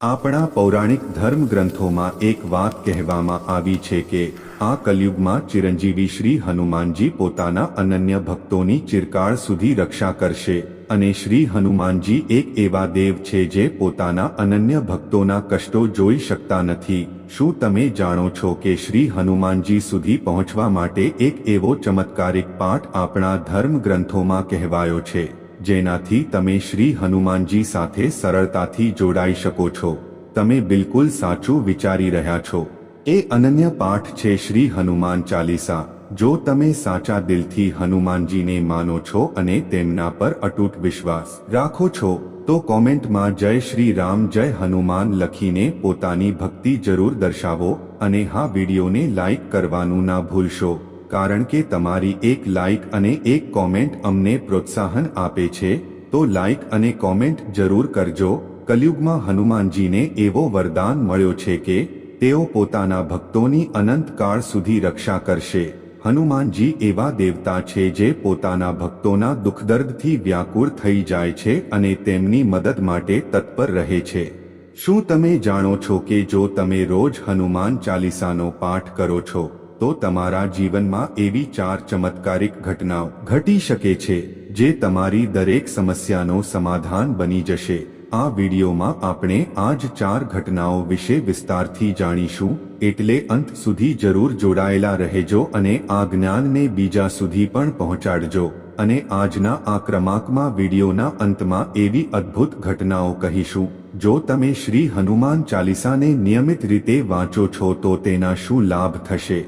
આપણા પૌરાણિક ધર્મ ગ્રંથોમાં એક વાત કહેવામાં આવી છે કે, આ કલયુગમાં ચિરંજીવી શ્રી હનુમાનજી પોતાના અનન્ય ભક્તોની ચિરકાળ સુધી રક્ષા કરશે અને શ્રી હનુમાનજી એક એવા દેવ છે જે પોતાના અનન્ય ભક્તોના કષ્ટો જોઈ શકતા નથી. શું તમે જાણો છો કે શ્રી હનુમાનજી સુધી પહોંચવા માટે એક એવો ચમત્કારિક પાઠ આપણા ધર્મ ગ્રંથોમાં કહેવાયો છે? જેનાથી તમે શ્રી હનુમાનજી સાથે સરળતાથી જોડાઈ શકો છો. તમે બિલકુલ સાચું વિચારી રહ્યા છો. એ અનન્ય પાઠ છે શ્રી હનુમાન ચાલીસા. જો તમે સાચા દિલથી હનુમાનજીને માનો છો અને તેમના પર અતૂટ વિશ્વાસ રાખો છો, તો કોમેન્ટમાં જય શ્રી રામ, જય હનુમાન લખીને પોતાની ભક્તિ જરૂર દર્શાવો અને હા વિડીયોને લાઇક કરવાનું ના ભૂલશો. કારણ કે તમારી એક લાઇક અને એક કોમેન્ટ અમને પ્રોત્સાહન આપે છે, તો લાઇક અને કોમેન્ટ જરૂર કરજો. કલયુગમાં હનુમાનજીને એવો વરદાન મળ્યો છે કે, તેઓ પોતાના ભક્તોની અનંતકાળ સુધી રક્ષા કરશે. હનુમાનજી એવા દેવતા છે જે પોતાના ભક્તોના દુઃખદર્દથી વ્યાકુળ થઈ જાય છે અને તેમની મદદ માટે તત્પર રહે છે. શું તમે જાણો છો કે જો તમે રોજ હનુમાન ચાલીસાનો પાઠ કરો છો તો તમારા જીવનમાં એવી ચાર ચમત્કારિક ઘટનાઓ ઘટી શકે છે, જે તમારી દરેક સમસ્યાનો સમાધાન બની જશે. આ વિડીયોમાં આપણે આ જ ચાર ઘટનાઓ વિશે વિસ્તારથી જાણીશું, એટલે અંત સુધી જરૂર જોડાયેલા રહેજો અને આ જ્ઞાનને બીજા સુધી પણ પહોંચાડજો. અને આજના આ ક્રમાંકમાં વિડીયોના અંતમાં એવી અદ્ભુત ઘટનાઓ કહીશું. જો તમે શ્રી હનુમાન ચાલીસાને નિયમિત રીતે વાંચો છો તો તેના શું લાભ થશે?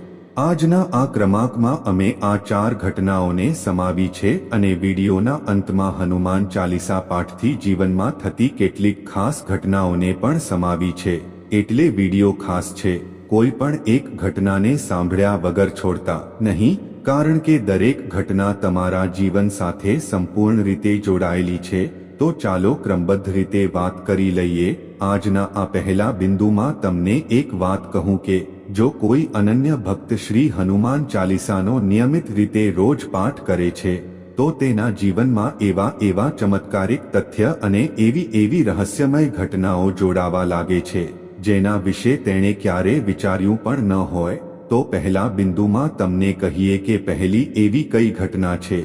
આજના આ ક્રમાંકમાં અમે આ ચાર ઘટનાઓને સમાવી છે અને વિડીયોના અંતમાં હનુમાન ચાલીસા પાઠથી જીવનમાં થતી કેટલીક ખાસ ઘટનાઓને પણ સમાવી છે. એટલે વીડિયો ખાસ છે. કોઈ પણ એક ઘટનાને સાંભળ્યા વગર છોડતા નહીં, કારણ કે દરેક ઘટના તમારા જીવન સાથે સંપૂર્ણ રીતે જોડાયેલી છે. તો ચાલો ક્રમબદ્ધ રીતે વાત કરી લઈએ. આજના આ પહેલા બિંદુમાં તમને એક વાત કહું કે જો કોઈ અનન્ય ભક્ત શ્રી હનુમાન ચાલીસાનો નિયમિત રીતે રોજ પાઠ કરે છે, તો તેના જીવનમાં એવા એવા ચમત્કારિક તથ્ય અને એવી એવી રહસ્યમય ઘટનાઓ જોડાવા લાગે છે, જેના વિશે તેણે ક્યારે વિચાર્યું પણ ન હોય, તો પહેલા બિંદુમાં તમને કહીએ કે પહેલી એવી કઈ ઘટના છે,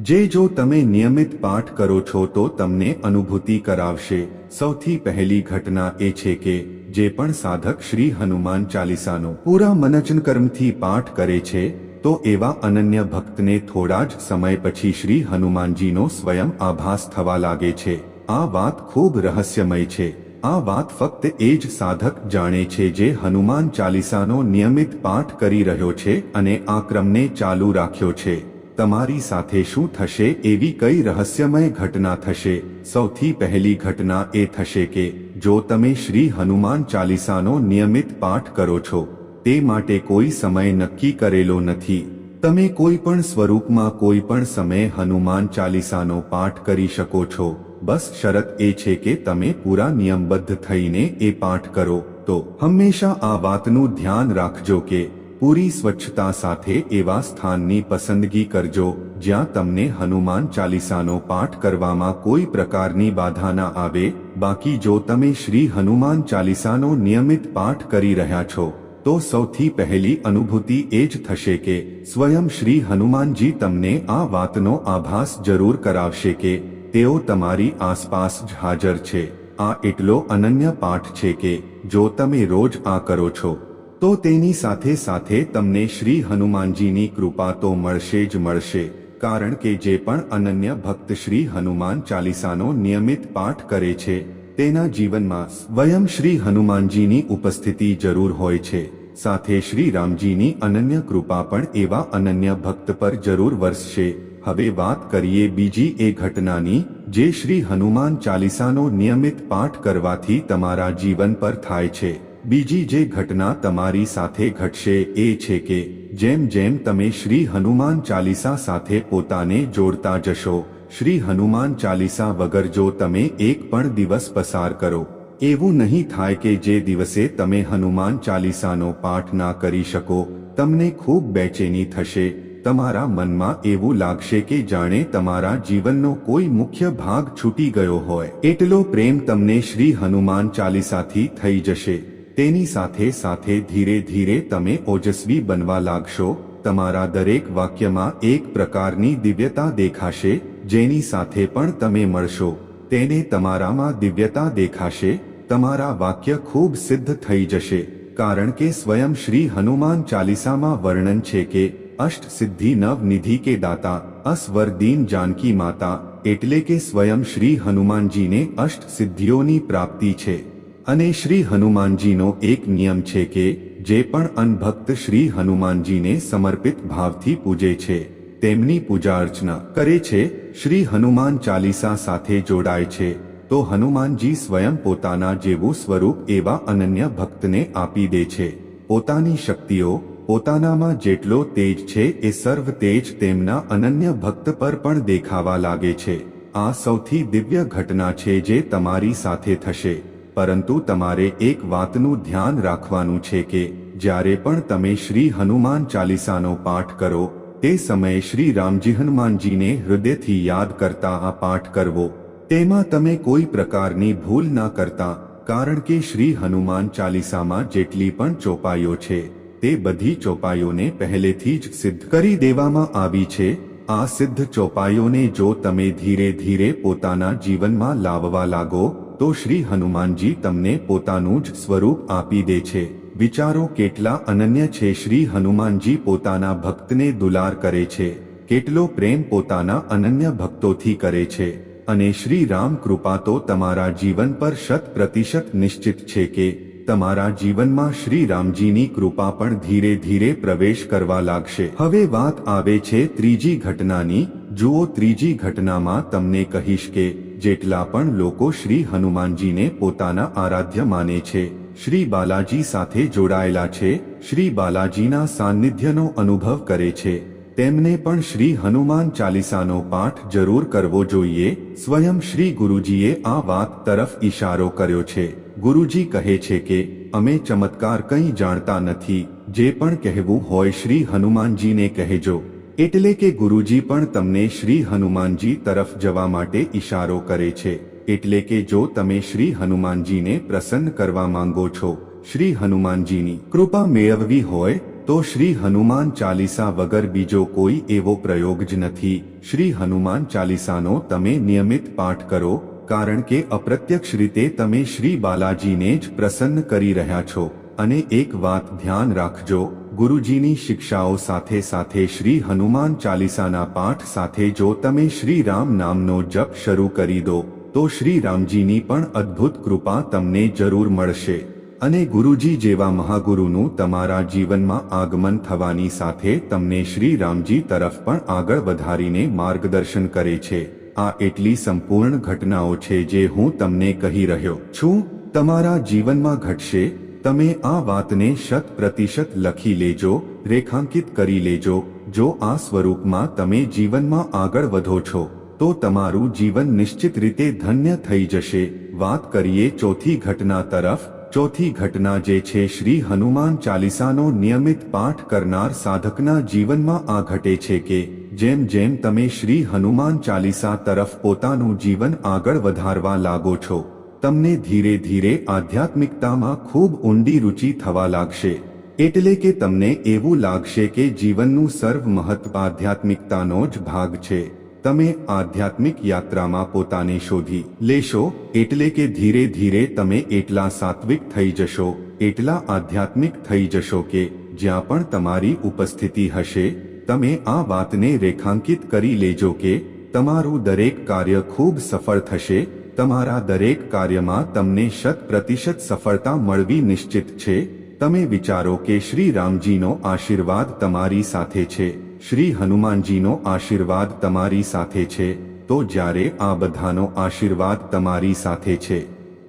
જે જો તમે નિયમિત પાઠ કરો છો તો તમને અનુભૂતિ કરાવશે. સૌથી પહેલી ઘટના એ છે કે જે પણ સાધક શ્રી હનુમાન ચાલીસાનો પૂરા મનચન કર્મથી પાઠ કરે છે, તો એવા અનન્ય ભક્તને થોડા જ સમય પછી શ્રી હનુમાનજીનો સ્વયં આભાસ થવા લાગે છે. આ વાત ખૂબ રહસ્યમય છે. આ વાત ફક્ત એ જ સાધક જાણે છે જે હનુમાન ચાલીસાનો નિયમિત પાઠ કરી રહ્યો છે અને આ ક્રમને ચાલુ રાખ્યો છે. તમારી સાથે શું થશે એવી કઈ રહસ્યમય ઘટના થશે? સૌથી પહેલી ઘટના એ થશે કે જો તમે શ્રી હનુમાન ચાલીસાનો નિયમિત પાઠ કરો છો, તે માટે કોઈ સમય નક્કી કરેલો નથી. તમે કોઈ પણ સ્વરૂપમાં કોઈ પણ સમયે હનુમાન ચાલીસાનો પાઠ કરી શકો છો. બસ શરત એ છે કે તમે પૂરા નિયમબદ્ધ થઈને એ પાઠ કરો. તો હંમેશા આ વાતનું ધ્યાન રાખજો કે પૂરી સ્વચ્છતા સાથે એવા સ્થાનની પસંદગી કરજો. જ્યાં તમને હનુમાન ચાલીસાનો પાઠ કરવામાં કોઈ પ્રકારની બાધા ના આવે, બાકી જો તમે શ્રી હનુમાન ચાલીસાનો નિયમિત પાઠ કરી રહ્યા છો, તો સૌથી પહેલી અનુભૂતિ એ જ થશે કે સ્વયં શ્રી હનુમાનજી તમને આ વાતનો આભાસ જરૂર કરાવશે કે તેઓ તમારી આસપાસ જ હાજર છે. આ એટલો અનન્ય પાઠ છે કે જો તમે રોજ આ કરો છો, તો તેની સાથે સાથે તમને શ્રી હનુમાનજીની કૃપા તો મળશે જ મળશે. કારણ કે જે પણ અનન્ય ભક્ત શ્રી હનુમાન ચાલીસાનો નિયમિત પાઠ કરે છે, તેના જીવનમાં સ્વયં શ્રી હનુમાનજીની ઉપસ્થિતિ જરૂર હોય છે. સાથે શ્રી રામજીની અનન્ય કૃપા પણ એવા અનન્ય ભક્ત પર જરૂર વરસશે. હવે વાત કરીએ બીજી એ ઘટનાની, જે શ્રી હનુમાન ચાલીસાનો નિયમિત પાઠ કરવાથી તમારા જીવન પર થાય છે. બીજી જે ઘટના તમારી સાથે ઘટશે એ છે કે, જેમ જેમ તમે શ્રી હનુમાન ચાલીસા સાથે પોતાને જોડતા જશો, શ્રી હનુમાન ચાલીસા વગર જો તમે એક પણ દિવસ પસાર કરો, એવું નહીં થાય કે જે દિવસે તમે હનુમાન ચાલીસાનો પાઠ ના કરી શકો, તમને ખૂબ બેચેની થશે, તમારા મનમાં એવું લાગશે કે જાણે તમારા જીવનનો કોઈ મુખ્ય ભાગ છૂટી ગયો હોય. એટલો પ્રેમ તમને શ્રી હનુમાન ચાલીસાથી થઈ જશે. તેની સાથે સાથે ધીરે ધીરે તમે ઓજસ્વી બનવા લાગશો. તમારા દરેક વાક્યમાં એક પ્રકારની દિવ્યતા દેખાશે, જેની સાથે પણ તમે મળશો. તેને તમારામાં દિવ્યતા દેખાશે. તમારા વાક્ય ખૂબ સિદ્ધ થઈ જશે. કારણ કે સ્વયં શ્રી હનુમાન ચાલીસામાં વર્ણન છે કે અષ્ટ સિદ્ધિ નવ નિધિ કે દાતા, અસવરદીન જાનકી માતા, એટલે કે સ્વયં શ્રી હનુમાનજીને અષ્ટ સિદ્ધિઓની પ્રાપ્તિ છે. અને શ્રી હનુમાનજીનો એક નિયમ છે કે જે પણ અનભક્ત શ્રી હનુમાનજીને સમર્પિત ભાવથી પૂજે છે, તેમની પૂજા અર્ચના કરે છે, શ્રી હનુમાન ચાલીસા સાથે જોડાય છે, તો હનુમાનજી સ્વયં પોતાના જેવું સ્વરૂપ એવા અનન્ય ભક્તને આપી દે છે. પોતાની શક્તિઓ, પોતાનામાં જેટલો તેજ છે એ સર્વ તેજ તેમના અનન્ય ભક્ત પર પણ દેખાવા લાગે છે. આ સૌથી દિવ્ય ઘટના છે જે તમારી સાથે થશે. પરંતુ તમારે એક વાતનું ધ્યાન રાખવાનું છે કે જ્યારે પણ તમે શ્રી હનુમાન ચાલીસાનો પાઠ કરો, તે સમયે શ્રી રામજી હનુમાનજીને હૃદયથી યાદ કરતા આ પાઠ કરવો. તેમાં તમે કોઈ પ્રકારની ભૂલ ના કરતા, કારણ કે શ્રી હનુમાન ચાલીસામાં જેટલી પણ ચોપાઈઓ છે, તે બધી ચોપાઈઓને પહેલેથી જ સિદ્ધ કરી દેવામાં આવી છે. આ સિદ્ધ ચોપાઈઓને જો તમે ધીરે ધીરે પોતાના જીવનમાં લાવવા લાગો તો શ્રી હનુમાનજી તમને પોતાનું જ સ્વરૂપ આપી દે છે. વિચારો કેટલા અનન્ય છે. શ્રી હનુમાનજી પોતાના ભક્તને દુલાર કરે છે. કેટલો પ્રેમ પોતાના અનન્ય ભક્તોથી કરે છે. અને શ્રી રામ કૃપા તો તમારા જીવન પર શત પ્રતિશત નિશ્ચિત છે કે, તમારા જીવનમાં શ્રી રામજીની કૃપા પણ ધીરે ધીરે પ્રવેશ કરવા લાગશે. હવે વાત આવે છે ત્રીજી ઘટનાની. જુઓ ત્રીજી ઘટનામાં તમને કહીશ કે જેટલા પણ લોકો શ્રી હનુમાનજીને પોતાના આરાધ્ય માને છે, શ્રી બાલાજી સાથે જોડાયેલા છે, શ્રી બાલાજીના સાનિધ્યનો અનુભવ કરે છે. તેમને પણ શ્રી હનુમાન ચાલીસાનો પાઠ જરૂર કરવો જોઈએ. સ્વયં શ્રી ગુરુજીએ આ વાત તરફ ઇશારો કર્યો છે. ગુરુજી કહે છે કે, અમે ચમત્કાર કંઈ જાણતા નથી. જે પણ કહેવું હોય શ્રી હનુમાનજીને કહેજો. એટલે કે ગુરુજી પણ તમને શ્રી હનુમાનજી તરફ જવા માટે ઇશારો કરે છે. એટલે કે જો તમે શ્રી હનુમાનજીને પ્રસન્ન કરવા માંગો છો, શ્રી હનુમાનજીની કૃપા મેળવવી હોય, તો શ્રી હનુમાન ચાલીસા વગર બીજો કોઈ એવો પ્રયોગ જ નથી. શ્રી હનુમાન ચાલીસાનો તમે નિયમિત પાઠ કરો, કારણ કે અપ્રત્યક્ષ રીતે તમે શ્રી બાલાજીને જ પ્રસન્ન કરી રહ્યા છો. અને એક વાત ધ્યાન રાખજો ગુરુજીની શિક્ષાઓ સાથે સાથે શ્રી હનુમાન ચાલીસાના પાઠ સાથે જો તમે શ્રી રામ નામનો જપ શરૂ કરી દો, તો શ્રી રામજીની પણ અદ્ભુત કૃપા તમને જરૂર મળશે. અને ગુરુજી જેવા મહાગુરુનું તમારા જીવનમાં આગમન થવાની સાથે તમને શ્રી રામજી તરફ પણ આગળ વધારીને માર્ગદર્શન કરે છે. આ એટલી સંપૂર્ણ ઘટનાઓ છે જે હું તમને કહી રહ્યો છું. તમારા જીવનમાં ઘટશે તમે આ વાતને શત પ્રતિશત લખી લેજો, રેખાંકિત કરી લેજો, જો આ સ્વરૂપમાં તમે જીવનમાં આગળ વધો છો, તો તમારું જીવન નિશ્ચિત રીતે ધન્ય થઈ જશે. વાત કરીએ ચોથી ઘટના તરફ. ચોથી ઘટના જે છે, શ્રી હનુમાન ચાલીસાનો નિયમિત પાઠ કરનાર સાધકના જીવનમાં આ ઘટે છે કે, જેમ જેમ તમે શ્રી હનુમાન ચાલીસા તરફ પોતાનું જીવન આગળ વધારવા લાગો છો તમને ધીરે ધીરે આધ્યાત્મિકતામાં ખૂબ ઊંડી રુચિ થવા લાગશે. એટલે કે તમને એવું લાગશે કે જીવનનું સર્વ મહત્વ આધ્યાત્મિકતાનો જ ભાગ છે. તમે આધ્યાત્મિક યાત્રામાં પોતાને શોધી લેશો, એટલે કે ધીરે ધીરે તમે એટલા સાત્વિક થઈ જશો, એટલા આધ્યાત્મિક થઈ જશો કે જ્યાં પણ તમારી ઉપસ્થિતિ હશે, તમે આ વાતને રેખાંકિત કરી લેજો કે તમારું દરેક કાર્ય ખૂબ સફળ થશે તમારા દરેક કાર્યમાં તમને શત પ્રતિશત સફળતા મળવી નિશ્ચિત છે. તમે વિચારો કે શ્રી રામજીનો આશીર્વાદ તમારી સાથે છે. શ્રી હનુમાનજીનો આશીર્વાદ તમારી સાથે છે. તો જ્યારે આ બધાનો આશીર્વાદ તમારી સાથે છે,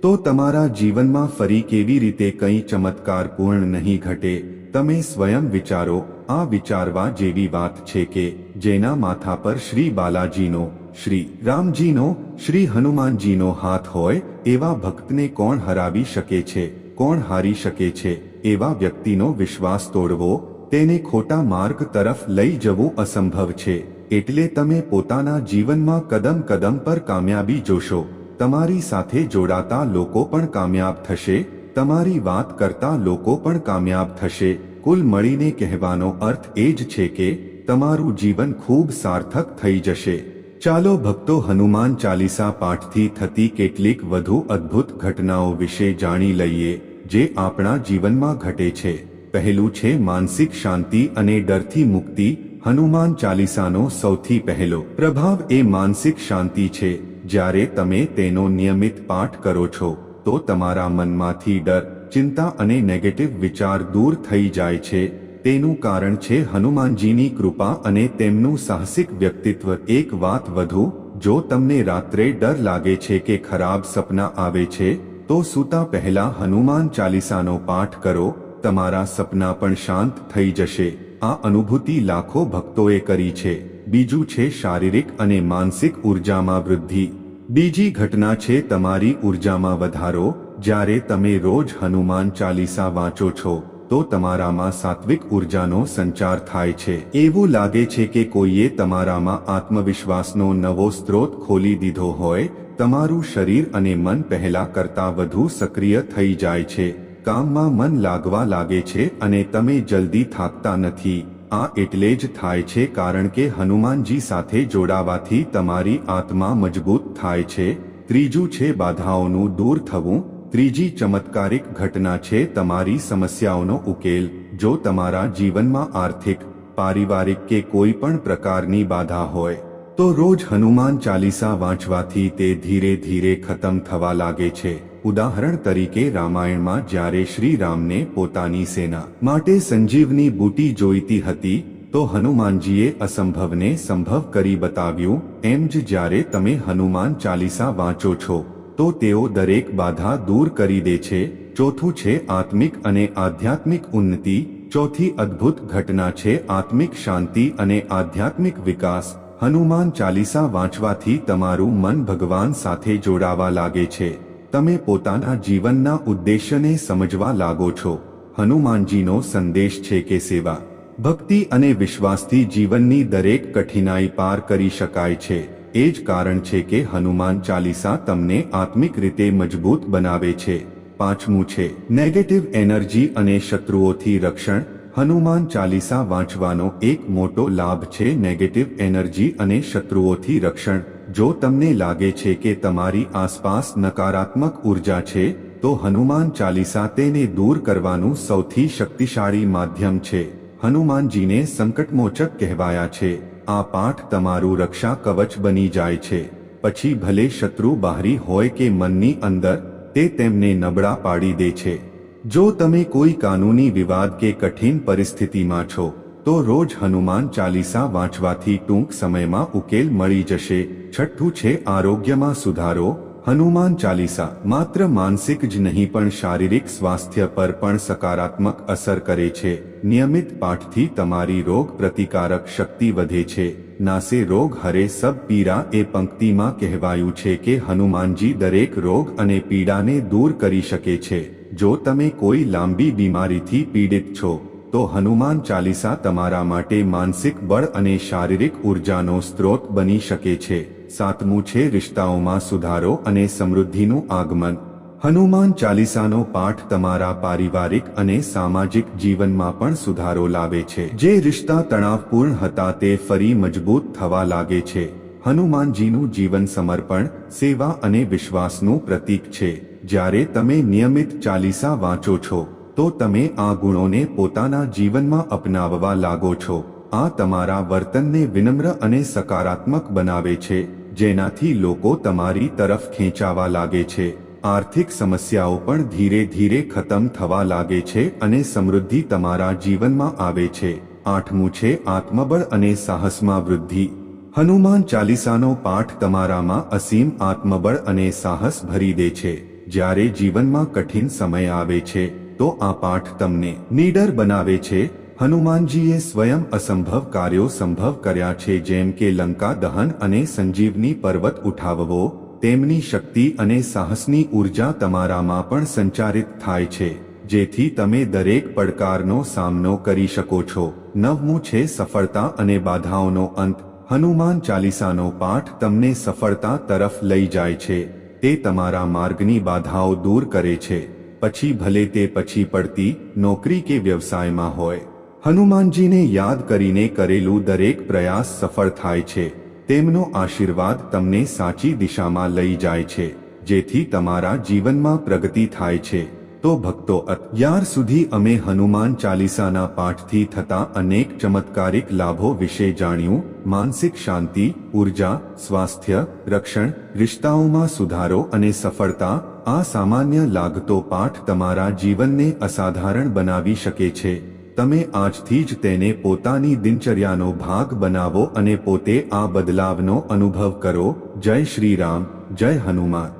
તો તમારા જીવનમાં ફરી કેવી રીતે કંઈ ચમત્કારપૂર્ણ નહીં ઘટે? તમે સ્વયં વિચારો, આ વિચારવા જેવી વાત છે કે, જેના માથા પર શ્રી બાલાજીનો શ્રી રામજીનો, શ્રી હનુમાનજીનો હાથ હોય, એવા ભક્તને કોણ હરાવી શકે છે, કોણ હારી શકે છે, એવા વ્યક્તિનો વિશ્વાસ તોડવો, તેને ખોટા માર્ગ તરફ લઈ જવું અસંભવ છે. એટલે તમે પોતાના જીવનમાં કદમ કદમ પર કામયાબી જોશો. તમારી સાથે જોડાતા લોકો પણ કામયાબ થશે, તમારી વાત કરતા લોકો પણ કામયાબ થશે. કુલ મળીને કહેવાનો અર્થ એ જ છે કે, તમારું જીવન ખૂબ સાર્થક થઈ જશે. ચાલો ભક્તો હનુમાન ચાલીસા પાઠથી થતી કેટલીક વધુ અદ્ભુત ઘટનાઓ વિશે જાણી લઈએ, જે આપણા જીવનમાં ઘટે છે. પહેલું છે માનસિક શાંતિ અને ડરથી મુક્તિ. હનુમાન ચાલીસાનો સૌથી પહેલો પ્રભાવ એ માનસિક શાંતિ છે. જ્યારે તમે તેનો નિયમિત પાઠ કરો છો, તો તમારા મનમાંથી ડર, ચિંતા અને નેગેટિવ વિચાર દૂર થઈ જાય છે. તેનું કારણ છે હનુમાનજીની કૃપા અને તેમનું સાહસિક વ્યક્તિત્વ. એક વાત વધુ, જો તમને રાત્રે ડર લાગે છે કે ખરાબ સપના આવે છે, તો સૂતા પહેલા હનુમાન ચાલીસાનો પાઠ કરો, તમારા સપના પણ શાંત થઈ જશે. આ અનુભૂતિ લાખો ભક્તોએ કરી છે. બીજું છે શારીરિક અને માનસિક ઉર્જામાં વૃદ્ધિ. બીજી ઘટના છે તમારી ઉર્જામાં વધારો, જ્યારે તમે રોજ હનુમાન ચાલીસા વાંચો છો. તો તમારામાં સાત્વિક ઉર્જાનો સંચાર થાય છે. એવું લાગે છે કે કોઈએ તમારામાં આત્મવિશ્વાસનો નવો સ્ત્રોત ખોલી દીધો હોય, તમારું શરીર અને મન પહેલા કરતા વધુ સક્રિય થઈ જાય છે. કામમાં મન લાગવા લાગે છે અને તમે જલ્દી થાકતા નથી. આ એટલે જ થાય છે કારણ કે હનુમાનજી સાથે જોડાવાથી તમારી આત્મા મજબૂત થાય છે. ત્રીજું છે બાધાઓનું દૂર થવું. ત્રીજી ચમત્કારિક ઘટના છે તમારી સમસ્યાઓનો ઉકેલ. જો તમારા જીવનમાં આર્થિક, પારિવારિક કે કોઈ પણ પ્રકારની બાધા હોય, તો રોજ હનુમાન ચાલીસા વાંચવાથી તે ધીરે ધીરે ખતમ થવા લાગે છે. ઉદાહરણ તરીકે રામાયણમાં જ્યારે શ્રી રામને પોતાની સેના માટે સંજીવની બૂટી જોઈતી હતી, તો હનુમાનજીએ અસંભવને સંભવ કરી બતાવ્યું, એમ જ જ્યારે તમે હનુમાન ચાલીસા વાંચો છો તો તેઓ દરેક બાધા દૂર કરી દે છે. ચોથું છે આત્મિક અને આધ્યાત્મિક ઉન્નતિ. ચોથી અદ્ભુત ઘટના છે આત્મિક શાંતિ અને આધ્યાત્મિક વિકાસ. હનુમાન ચાલીસા વાંચવાથી તમારું મન ભગવાન સાથે જોડાવા લાગે છે. તમે પોતાના જીવનના ઉદ્દેશ્યને સમજવા લાગો છો. હનુમાનજીનો સંદેશ છે કે સેવા, ભક્તિ અને વિશ્વાસથી જીવનની દરેક કઠિનાઈ પાર કરી શકાય છે. એ જ કારણ છે કે હનુમાન ચાલીસા તમને આત્મિક રીતે મજબૂત બનાવે છે. પાંચમું છે નેગેટિવ એનર્જી અને શત્રુઓથી રક્ષણ. હનુમાન ચાલીસા વાંચવાનો એક મોટો લાભ છે નેગેટિવ એનર્જી અને શત્રુઓથી રક્ષણ. જો તમને લાગે છે કે તમારી આસપાસ નકારાત્મક ઊર્જા છે, તો હનુમાન ચાલીસા તેને દૂર કરવાનું સૌથી શક્તિશાળી માધ્યમ છે. હનુમાનજીને સંકટમોચક કહેવાયા છે. આ પાઠ તમારું રક્ષા કવચ બની જાય છે. પછી ભલે શત્રુ બહારી હોય કે મનની અંદર, તે તેમને નબળા પાડી દે છે. જો તમે કોઈ કાનૂની વિવાદ કે કઠિન પરિસ્થિતિમાં છો, તો રોજ હનુમાન ચાલીસા વાંચવાથી ટૂંક સમયમાં ઉકેલ મળી જશે. છઠ્ઠું છે, આરોગ્યમાં સુધારો. હનુમાન ચાલીસા માત્ર માનસિક જ નહીં પણ શારીરિક સ્વાસ્થ્ય પર પણ સકારાત્મક અસર કરે છે. નિયમિત પાઠથી તમારી રોગ પ્રતિકારક શક્તિ વધે છે. નાસે રોગ હરે સબ પીડા એ પંક્તિમાં કહેવાયું છે કે હનુમાનજી દરેક રોગ અને પીડાને દૂર કરી શકે છે. જો તમે કોઈ લાંબી બીમારીથી પીડિત છો, તો હનુમાન ચાલીસા તમારા માટે માનસિક બળ અને શારીરિક ઉર્જાનો સ્ત્રોત બની શકે છે. સાતમું છે, રિશ્તાઓમાં સુધારો અને સમૃદ્ધિનું આગમન. હનુમાન ચાલીસાનો પાઠ તમારા પારિવારિક અને સામાજિક જીવનમાં પણ સુધારો લાવે છે. જે રિશ્તા તણાવપૂર્ણ હતા તે ફરી મજબૂત થવા લાગે છે. હનુમાનજીનું જીવન સમર્પણ, સેવા અને વિશ્વાસનું પ્રતીક છે. જ્યારે તમે નિયમિત ચાલીસા વાંચો છો, તો તમે આ ગુણોને પોતાના જીવનમાં અપનાવવા લાગો છો. આ તમારા વર્તનને વિનમ્ર અને સકારાત્મક બનાવે છે. જેનાથી લોકો તમારી તરફ ખેંચાવા લાગે છે. આર્થિક સમસ્યાઓ પણ ધીરે ધીરે ખતમ થવા લાગે છે અને સમૃદ્ધિ તમારા જીવનમાં આવે છે. આઠમું છે આત્મબળ અને સાહસમાં વૃદ્ધિ. હનુમાન ચાલીસાનો પાઠ તમારામાં અસીમ આત્મબળ અને સાહસ ભરી દે છે. જ્યારે જીવનમાં કઠિન સમય આવે છે, તો આ પાઠ તમને નીડર બનાવે છે. હનુમાનજીએ સ્વયં અસંભવ કાર્યો સંભવ કર્યા છે, જેમ કે લંકા દહન અને સંજીવની પર્વત ઉઠાવવો, તેમની શક્તિ અને સાહસની ઊર્જા તમારામાં પણ સંચારિત થાય છે, જેથી તમે દરેક પડકારનો સામનો કરી શકો છો. નવમું છે, સફળતા અને બાધાઓનો અંત. હનુમાન ચાલીસાનો પાઠ તમને સફળતા તરફ લઈ જાય છે, તે તમારા માર્ગની બાધાઓ દૂર કરે છે. પછી ભલે તે પછી પડતી નોકરી કે વ્યવસાયમાં હોય. હનુમાનજીને યાદ કરીને કરેલું દરેક પ્રયાસ સફળ થાય છે. તેમનો આશીર્વાદ તમને સાચી દિશામાં લઈ જાય છે, જેથી તમારા જીવનમાં પ્રગતિ થાય છે. તો ભક્તો, અત્યાર સુધી અમે હનુમાન ચાલીસાના પાઠથી થતા અનેક ચમત્કારિક લાભો વિશે જાણ્યું. માનસિક શાંતિ, ઊર્જા, સ્વાસ્થ્ય, રક્ષણ, રિશ્તાઓમાં સુધારો અને સફળતા, આ સામાન્ય લાગતો પાઠ તમારા જીવનને અસાધારણ બનાવી શકે છે. તમે આજથી જ તેને પોતાની દિનચર્યાનો ભાગ બનાવો અને પોતે આ બદલાવનો અનુભવ કરો. જય શ્રી રામ, જય હનુમાન.